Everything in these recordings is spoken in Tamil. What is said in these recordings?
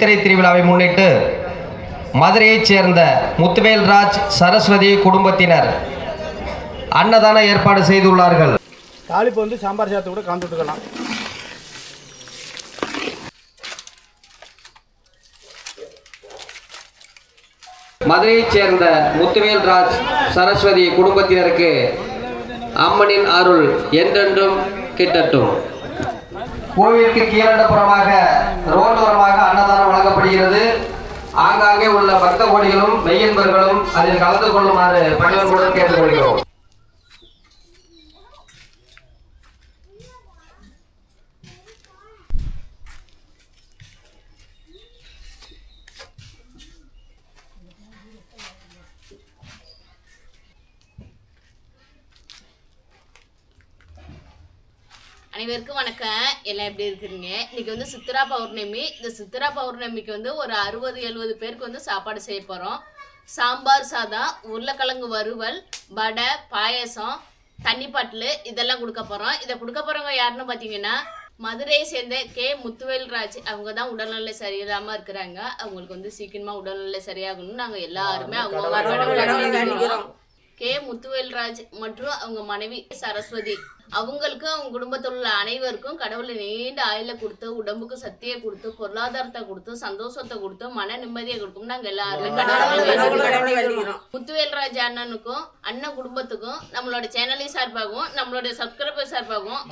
சித்திரை திருவிழாவை முன்னிட்டு மதுரையைச் சேர்ந்த முத்துவேல்ராஜ் சரஸ்வதி குடும்பத்தினர் அன்னதான ஏற்பாடு செய்துள்ளார்கள். தாளிப்பு வந்து சாம்பார் சாதத்தை கூட கலந்து விட்டுக்கலாம். மதுரையைச் சேர்ந்த முத்துவேல்ராஜ் சரஸ்வதி குடும்பத்தினருக்கு அம்மனின் அருள் என்றென்றும் கிட்டட்டும். கோவிலுக்கு கீழண்டபுறமாக ரோட்டோரமாக அன்னதானம் வழங்கப்படுகிறது. ஆங்காங்கே உள்ள பக்த கோடிகளும் மெய்யன்பர்களும் அதில் கலந்து கொள்ளுமாறு பணிவன்புடன் கேட்டுக்கொள்கிறோம். அனைவருக்கும் வணக்கம். எல்லாம் எப்படி இருக்கிறீங்க? இன்னைக்கு வந்து சித்ரா பௌர்ணமி. இந்த சித்ரா பௌர்ணமிக்கு வந்து ஒரு அறுபது எழுபது பேருக்கு வந்து சாப்பாடு செய்ய போகிறோம் சாம்பார் சாதம் உருளைக்கிழங்கு வறுவல் வடை பாயசம் தண்ணி பாட்டில் இதெல்லாம் கொடுக்க போகிறோம் இதை கொடுக்க போகிறவங்க யாருன்னு பார்த்தீங்கன்னா மதுரையை சேர்ந்த கே. முத்துவேல்ராஜ். அவங்க தான் உடல்நிலை சரியில்லாமல் இருக்கிறாங்க. அவங்களுக்கு வந்து சீக்கிரமாக உடல்நிலை சரியாகணும்னு நாங்கள் எல்லாருமே அவங்க கே முத்துவேல்ராஜ் மற்றும் அவங்க மனைவி சரஸ்வதி. அவங்களுக்கு அவங்க குடும்பத்தில் உள்ள அனைவருக்கும் கடவுளை நீண்ட ஆயுள கொடுத்து உடம்புக்கு சக்தியை கொடுத்து பொருளாதாரத்தை கொடுத்து சந்தோஷத்தை கொடுத்து மன நிம்மதியை கொடுக்கும். நாங்க எல்லாருமே. முத்துவேல்ராஜ் அண்ணனுக்கும் அண்ணன் குடும்பத்துக்கும் நம்மளோட சேனலின் சார்பாகவும் நம்மளோட சப்ஸ்கிரைபர் சார்பாகவும்.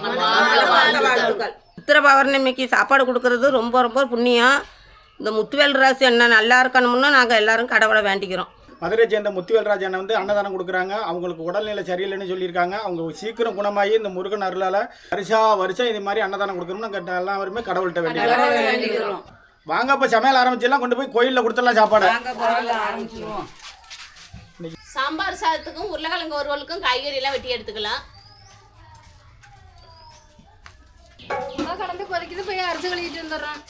சித்திரை பௌர்ணமிக்கு சாப்பாடு கொடுக்கறது ரொம்ப ரொம்ப புண்ணியம். இந்த முத்துவேல் ராசி என்ன நல்லா இருக்கணும்னு நாங்கள் எல்லாரும் கடவுளை வேண்டிக்கிறோம். மதுரை சேர்ந்த முத்துவேல்ராஜ் அண்ணன் வந்து அன்னதானம் கொடுக்குறாங்க. அவங்களுக்கு உடல்நிலை சரியில்லைன்னு சொல்லியிருக்காங்க. அவங்க சீக்கிரம் குணமாகி இந்த முருகன் அருளால் வருஷா வருஷம் இது மாதிரி அன்னதானம் கொடுக்கணும்னு நாங்கள் எல்லாருமே கடவுள்கிட்ட வேண்டிக்கிறோம். வாங்க இப்போ சமையல் ஆரம்பிச்செல்லாம் கொண்டு போய் கோயிலில் கொடுத்துடலாம் சாப்பாடு. சாம்பார் சாதத்துக்கும் உருளைக்கிழங்கு ஒருவலுக்கும் காய்கறி எல்லாம் வெட்டி எடுத்துக்கலாம். கலந்து கொதிக்குது போய் அரிசி கழுவிட்டு வந்துடுறோம்.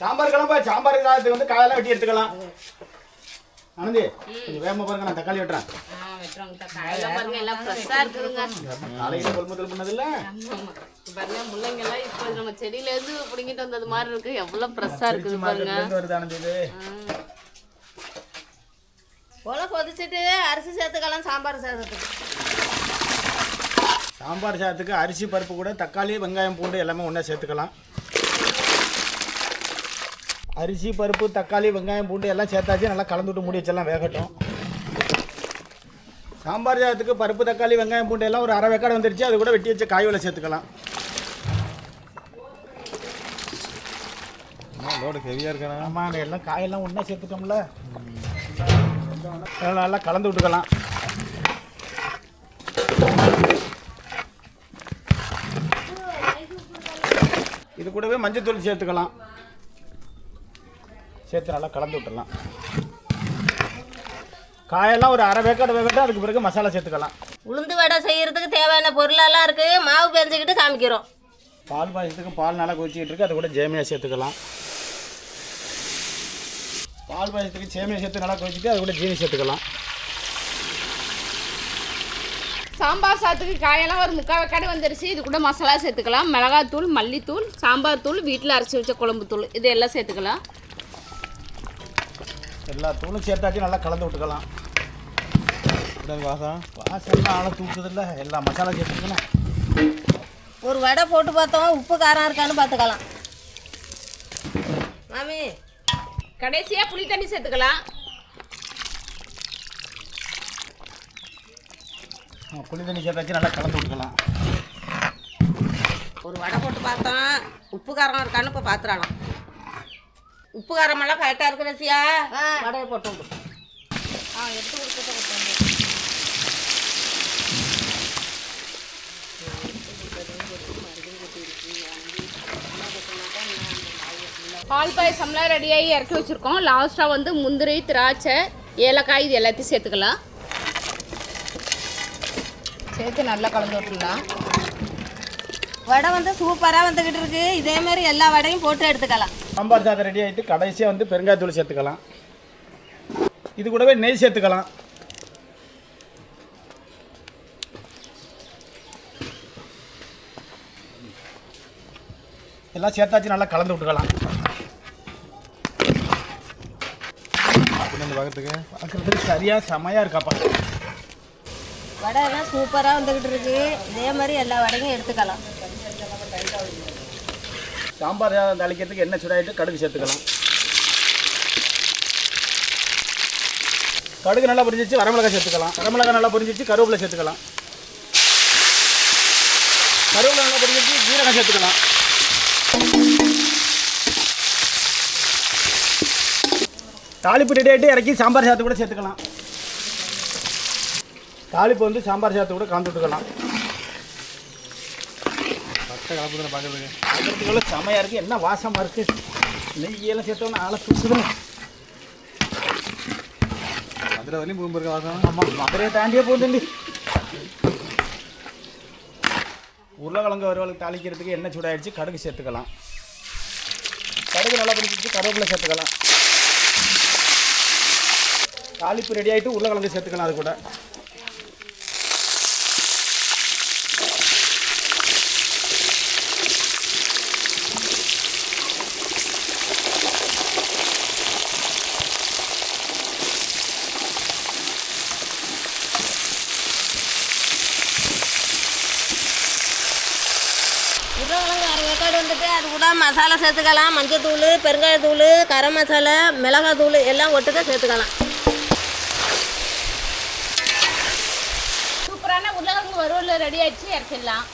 சாம்பார் கிளம்ப சாம்பார் சாதத்துக்கு வந்து காயெல்லாம் வெட்டி எடுத்துக்கலாம். ஆனந்தி கொஞ்சம் வேகமாக பாருங்க நான் தக்காளி வெட்டுறேன். காலையில் கொள்முதல் பண்ணதில்ல? ஆமா. பாருங்க முள்ளங்கி எல்லாம் இப்போ நம்ம செடியில இருந்து பிடிங்கிட்டு வந்தது மாதிரி இருக்கு. எவ்வளவு ஃப்ரெஷ்ஷா இருக்குது பாருங்க. இருந்து வருது ஆனந்தி இது. போல கொதிச்சுட்டு அரிசி சேர்த்துக்கலாம் சாம்பார் சாதத்துக்கு சாம்பார் சாதத்துக்கு அரிசி பருப்பு கூட தக்காளி வெங்காயம் பூண்டு எல்லாமே ஒன்றா சேர்த்துக்கலாம். அரிசி பருப்பு தக்காளி வெங்காயம் பூண்டு எல்லாம் சேர்த்தாச்சு. நல்லா கலந்து விட்டு மூடி வச்செல்லாம் வேகட்டும். சாம்பார் சாதத்துக்கு பருப்பு தக்காளி வெங்காயம் பூண்டு எல்லாம் ஒரு அரை வெக்காடு வந்துருச்சு. அது கூட வெட்டி வச்ச காய்வில் சேர்த்துக்கலாம். லோடு ஹெவியாக இருக்கணும் ஆமாம் எல்லாம் காயெல்லாம் ஒன்றா அதெல்லாம் நல்லா கலந்து விட்டுக்கலாம். இது கூடவே மஞ்சத்தூள் சேர்த்துக்கலாம். சேர்த்து நல்லா கலந்து விட்டுடலாம். காயெல்லாம் ஒரு அரை வேக்காடு வேகட்டும் அதுக்கு பிறகு மசாலா சேர்த்துக்கலாம். உளுந்து வடை செய்யறதுக்கு தேவையான பொருளெல்லாம் இருக்குது மாவு பெஞ்சிக்கிட்டு காமிக்கிறோம். பால் பாயசத்துக்கு பால் நல்லா கொதிச்சிக்கிட்டு இருக்கு. அது கூட ஜேமியா சேர்த்துக்கலாம். பால் பாயசத்துக்கு சேமியா சேர்த்து நல்லா கொதிச்சிட்டு அது கூட ஜீனி சேர்த்துக்கலாம். சாம்பார் சாதத்துக்கு காயெல்லாம் ஒரு முக்கால் வெக்காடு வந்துருச்சு. இது கூட மசாலா சேர்த்துக்கலாம். மிளகாத்தூள் மல்லித்தூள் சாம்பார் தூள் வீட்டில் அரைச்சி வச்ச குழம்பு தூள். இது எல்லாம் சேர்த்துக்கலாம். எல்லா தூளும் சேர்த்தாச்சு நல்லா கலந்து விட்டுக்கலாம். வாசம் வாசம்லாம் ஆளை தூக்குதில்ல? எல்லா மசாலா சேர்த்துக்கலாம் ஒரு வடை போட்டு பார்த்தோம். உப்பு காரம் இருக்கான்னு பார்த்துக்கலாம். மாமி கடைசியா புளி தண்ணி சேர்த்துக்கலாம். புளி தண்ணி சேர்த்தாச்சு நல்லா கலந்து விட்டுக்கலாம். ஒரு வடை போட்டு பார்த்தோம். உப்பு காரம் இருக்கான்னு இப்போ பார்த்துடலாம். உப்பு காரமெல்லாம் கரெக்டாக இருக்கு ரசியா வடையை போட்டு விடு. பால் பாயசம்லாம் ரெடியாகி இறக்கி வச்சுருக்கோம். லாஸ்ட்டாக வந்து முந்திரி திராட்சை ஏலக்காய் இது எல்லாத்தையும் சேர்த்துக்கலாம். சேர்த்து நல்லா கலந்து விட்டுலாம் வடை வந்து சூப்பராக வந்துக்கிட்டு இருக்கு. இதே மாதிரி எல்லா வடையும் போட்டு எடுத்துக்கலாம். சாம்பார் சாதம் ரெடி ஆகிட்டு கடைசியாக வந்து பெருங்காயத்தூள் சேர்த்துக்கலாம். இது கூடவே நெய் சேர்த்துக்கலாம். எல்லாம் சேர்த்தாச்சு நல்லா கலந்து விட்டுக்கலாம். பார்க்குறதுக்கு? சரியாக செமையாக இருக்காப்பா. வடை எல்லாம் சூப்பராக வந்துக்கிட்டு இருக்கு. இதே மாதிரி எல்லா வடையும் எடுத்துக்கலாம். சாம்பார் சாதம் தாளிக்கிறதுக்கு எண்ணெய் சுடாயிட்டு கடுகு சேர்த்துக்கலாம். கடுகு நல்லா பொரிஞ்சிச்சு வரமிளகாய் சேர்த்துக்கலாம். வரமிளகாய் நல்லா பொரிஞ்சிச்சு கருவேப்பிலை சேர்த்துக்கலாம். கருவேப்பிலை நல்லா பொரிஞ்சிச்சு ஜீரகம் சேர்த்துக்கலாம். தாளிப்பு ரெடியாகிட்டு இறக்கி சாம்பார் சாத்து கூட சேர்த்துக்கலாம். தாளிப்பு வந்து சாம்பார் சாத்து கூட கலந்து விட்டுக்கலாம் பார்க்கறதுக்குள்ள செமையாக இருக்குது என்ன வாசமாக இருக்குது நெய்யெல்லாம் சேர்த்தோன்னா ஆளை தூக்குது மதுரை வரையும் பூம்பு வாசம்? ஆமாம் மதுரையை தாண்டியே போகுதுண்டி. உருளைக்கிழங்கு வறுவலுக்கு தாளிக்கிறதுக்கு எண்ணெய் சூடாயிடுச்சு கடுகு சேர்த்துக்கலாம். கடுகு நல்லா பிடிச்சிச்சு கருவேப்பிலை சேர்த்துக்கலாம். தாளிப்பு ரெடி ஆகிட்டு உருளைக்கிழங்கு சேர்த்துக்கலாம் அது கூட உருளைக்கிழங்கு அரை வேக்காடு வந்துட்டு அது கூட மசாலா சேர்த்துக்கலாம் மஞ்சத்தூள் பெருங்காயத்தூள் கரம் மசாலா மிளகாத்தூள் எல்லாம் ஒட்டுக்க சேர்த்துக்கலாம். சூப்பரான உருளைக்கிழங்கு வறுவல் ரெடி ஆயிடுச்சு இறச்சிடலாம்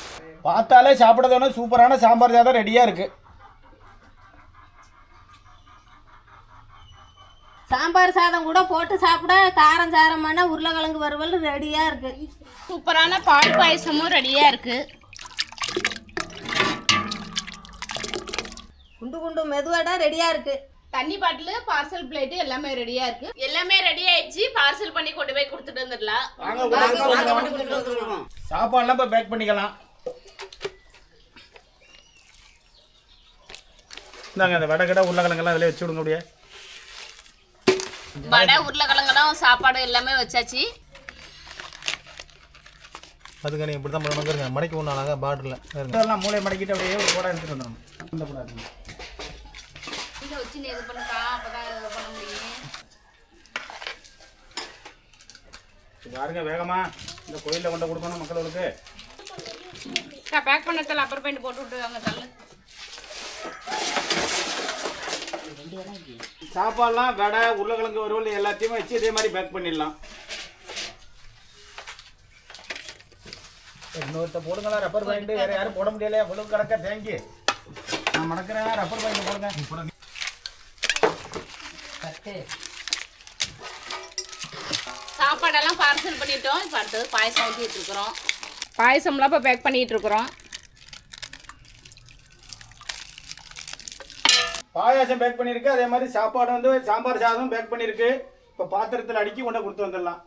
பார்த்தாலே சாப்பிட சூப்பரான சாம்பார் சாதம் ரெடியாக இருக்குது சாம்பார் சாதம் கூட போட்டு சாப்பிட காரம் சாரமான உருளைக்கிழங்கு வறுவல் ரெடியாக இருக்குது சூப்பரான பால் பாயசமும் ரெடியாக இருக்குது குண்டு குண்டு மெதுவடை ரெடியாக இருக்குது தண்ணி பாட்டில் பார்சல் பிளேட்டு எல்லாமே ரெடியாக இருக்குது எல்லாமே ரெடி ஆயிடுச்சு. பார்சல் பண்ணி கொண்டு போய் கொடுத்துட்டு வந்துடலாம். வாங்க சாப்பாடுலாம் இப்போ பேக் பண்ணிக்கலாம். இந்தாங்க அந்த வடை கடை உருளைக்கிழங்கெல்லாம் அதில் வச்சு விடுங்க அப்படியே. வடை உருளைக்கிழங்கெல்லாம் சாப்பாடு எல்லாமே வச்சாச்சு. அதுக்கு நீங்கள் இப்படி தான் பண்ணணும் மடைக்கு ஒன்று அழகாக பாட்டில் இதெல்லாம் மூளை மடக்கிட்டு அப்படியே ஒரு கூட எடுத்துட்டு வந்துடணும். இதை வச்சு நீ இது பண்ணுக்கா அப்போ தான் இது பண்ண முடியும். பாருங்க வேகமா. இந்த கோயிலில் கொண்டு கொடுக்கணும் மக்களுக்கு. பேக் பண்ணதில் அப்புறம் பெயிண்ட் போட்டு விட்டுருவாங்க தள்ளு. சாப்பாடுலாம் வடை உருளைக்கிழங்கு வறுவல் எல்லாத்தையுமே வச்சு இதே மாதிரி பேக் பண்ணிடலாம். இன்னொருத்த போடுங்களா ரப்பர் பாயிண்ட் வேற யாரும் போட முடியலையா? இவ்வளவு கிடக்க தேங்கி. நான் மடக்கிறேன் ரப்பர் பாயிண்ட் போடுங்க. போடுங்க சாப்பாடெல்லாம் பார்சல் பண்ணிட்டோம். இப்போ அடுத்தது பாயசம் ஊற்றிட்டு இருக்கிறோம் பாயசம்லாம் இப்போ பேக் பண்ணிட்டு இருக்கிறோம். பாயாசம் பேக் பண்ணியிருக்கு அதே மாதிரி சாப்பாடு வந்து சாம்பார் சாதம் பேக் பண்ணியிருக்கு இப்போ பாத்திரத்தில் அடுக்கி கொண்டு கொடுத்து வந்துடலாம்.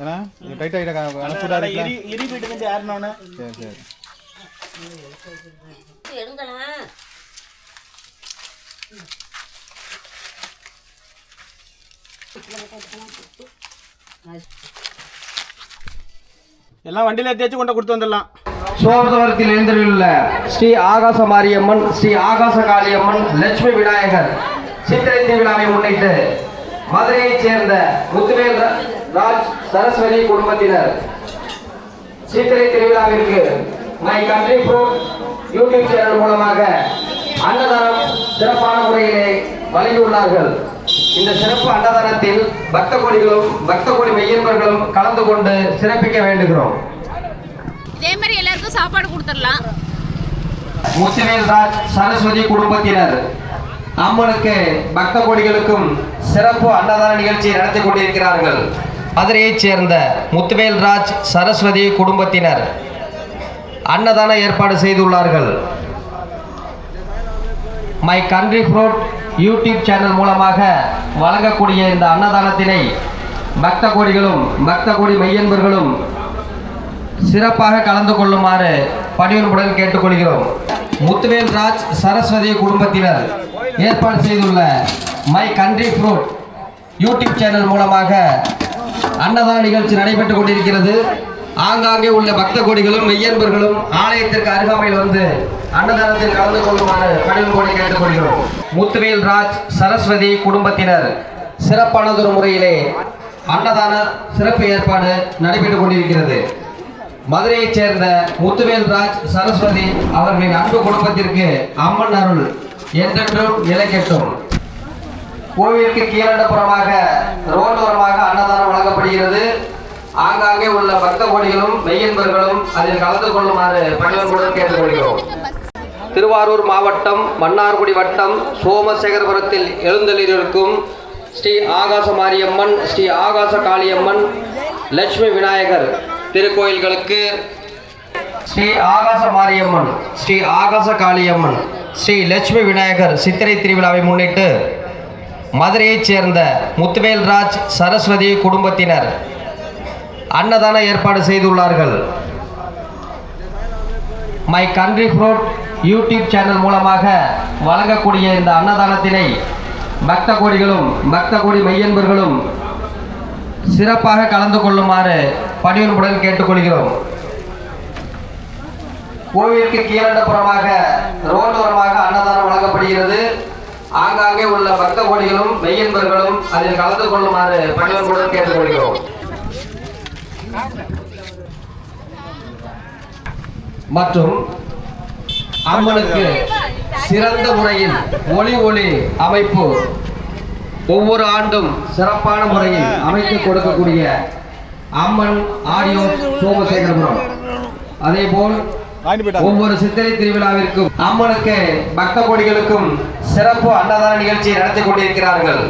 ஏன்னா டைட் ஆகிட்ட சரி சரி. எடுங்களேன். எல்லாம் வண்டியில் தேய்ச்சி கொண்டு கொடுத்து வந்துடலாம். சோழவரத்தில் எழுந்தருள்ள ஸ்ரீ ஆகாச மாரியம்மன் ஸ்ரீ ஆகாச காளியம்மன் லட்சுமி விநாயகர் சித்திரை திருவிழாவை முன்னிட்டு மதுரையைச் சேர்ந்த முத்துவேல் ராஜ் சரஸ்வதி குடும்பத்தினர் சித்திரை திருவிழாவிற்கு my country food YouTube channel மூலமாக அன்னதானம் சிறப்பான முறையிலே வழங்கியுள்ளார்கள் இந்த சிறப்பு அன்னதானத்தில் பக்த கோடிகளும் பக்த கோடி மெய்யன்பர்களும் கலந்து கொண்டு சிறப்பிக்க வேண்டுகிறோம். இதே மாதிரி எல்லாருக்கும் சாப்பாடு கொடுத்துடலாம். முத்துவேல் ராஜ் சரஸ்வதி குடும்பத்தினர். அம்மனுக்கு பக்த கோடிகளுக்கும் சிறப்பு அன்னதான நிகழ்ச்சி நடத்தி கொண்டிருக்கிறார்கள். மதுரையைச் சேர்ந்த முத்துவேல் ராஜ் சரஸ்வதி குடும்பத்தினர். அன்னதான ஏற்பாடு செய்துள்ளார்கள். My country fruit YouTube channel மூலமாக வழங்கக்கூடிய இந்த அன்னதானத்தினை பக்த கோடிகளும் பக்த கோடி மையன்பர்களும் சிறப்பாக கலந்து கொள்ளுமாறு பணிவன்புடன் கேட்டுக்கொள்கிறோம். முத்துவேல் ராஜ் சரஸ்வதி குடும்பத்தினர் ஏற்பாடு செய்துள்ள my country fruit YouTube channel மூலமாக அன்னதான நிகழ்ச்சி நடைபெற்று கொண்டிருக்கிறது. ஆங்காங்கே உள்ள பக்த கொடிகளும் மெய்யன்பர்களும் ஆலயத்திற்கு அருகாமையில் வந்து அன்னதானத்தில் கலந்து கொள்ளுமாறு பணிவு கோடி கேட்டுக்கொள்கிறோம். முத்துவேல் ராஜ் சரஸ்வதி குடும்பத்தினர் சிறப்பானதொரு முறையிலே அன்னதான சிறப்பு ஏற்பாடு நடைபெற்றுக் கொண்டிருக்கிறது. மதுரையைச் சேர்ந்த முத்துவேல் ராஜ் சரஸ்வதி அவர்களின் அன்பு குடும்பத்திற்கு அம்மன் அருள் என்றென்றும் நிலை கேட்டும் கோவிலுக்கு கீழடப்புறமாக ரோடு அன்னதானம் வழங்கப்படுகிறது ஆங்காங்கே உள்ள பக்த கோடிகளும் மெய்யன்பர்களும் அதில் கலந்து கொள்ளுமாறு பணிவன்புடன் கேட்டுக்கொள்கிறோம் திருவாரூர் மாவட்டம் மன்னார்குடி வட்டம் சோமசேகரபுரத்தில் எழுந்தள்ளிருக்கும் ஸ்ரீ ஆகாச மாரியம்மன் ஸ்ரீ ஆகாச காளியம்மன் லட்சுமி விநாயகர் திருக்கோயில்களுக்கு ஸ்ரீ ஆகாச மாரியம்மன் ஸ்ரீ ஆகாச காளியம்மன் ஸ்ரீ லட்சுமி விநாயகர் சித்திரை திருவிழாவை முன்னிட்டு மதுரையைச் சேர்ந்த முத்துவேல் ராஜ் சரஸ்வதி குடும்பத்தினர் அன்னதான ஏற்பாடு செய்துள்ளார்கள். My country fruit YouTube channel மூலமாக வழங்கக்கூடிய இந்த அன்னதானத்தினை பக்த கோடிகளும் பக்த கோடி மெய்யன்பர்களும் சிறப்பாக கலந்து கொள்ளுமாறு பணிவன்புடன் கேட்டுக்கொள்கிறோம். கோவிலுக்கு கீழடப்புறமாக ரோட்டோரமாக அன்னதானம் வழங்கப்படுகிறது. ஆங்காங்கே உள்ள பக்த கோடிகளும் மெய்யன்பர்களும் அதில் கலந்து கொள்ளுமாறு பணிவன்புடன் கேட்டுக்கொள்கிறோம். மற்றும் அம்மனுக்கு சிறந்த முறையில் ஒளி ஒளி அமைப்பு ஒவ்வொரு ஆண்டும் சிறப்பான முறையில் அமைத்து கொடுக்கக்கூடிய அம்மன் ஆடியோ சோமசேகரபுரம். அதே போல் ஒவ்வொரு சித்திரை திருவிழாவிற்கும் அம்மனுக்கு பக்த கொடிகளுக்கும் சிறப்பு அன்னதான நிகழ்ச்சியை நடத்தி கொண்டிருக்கிறார்கள்.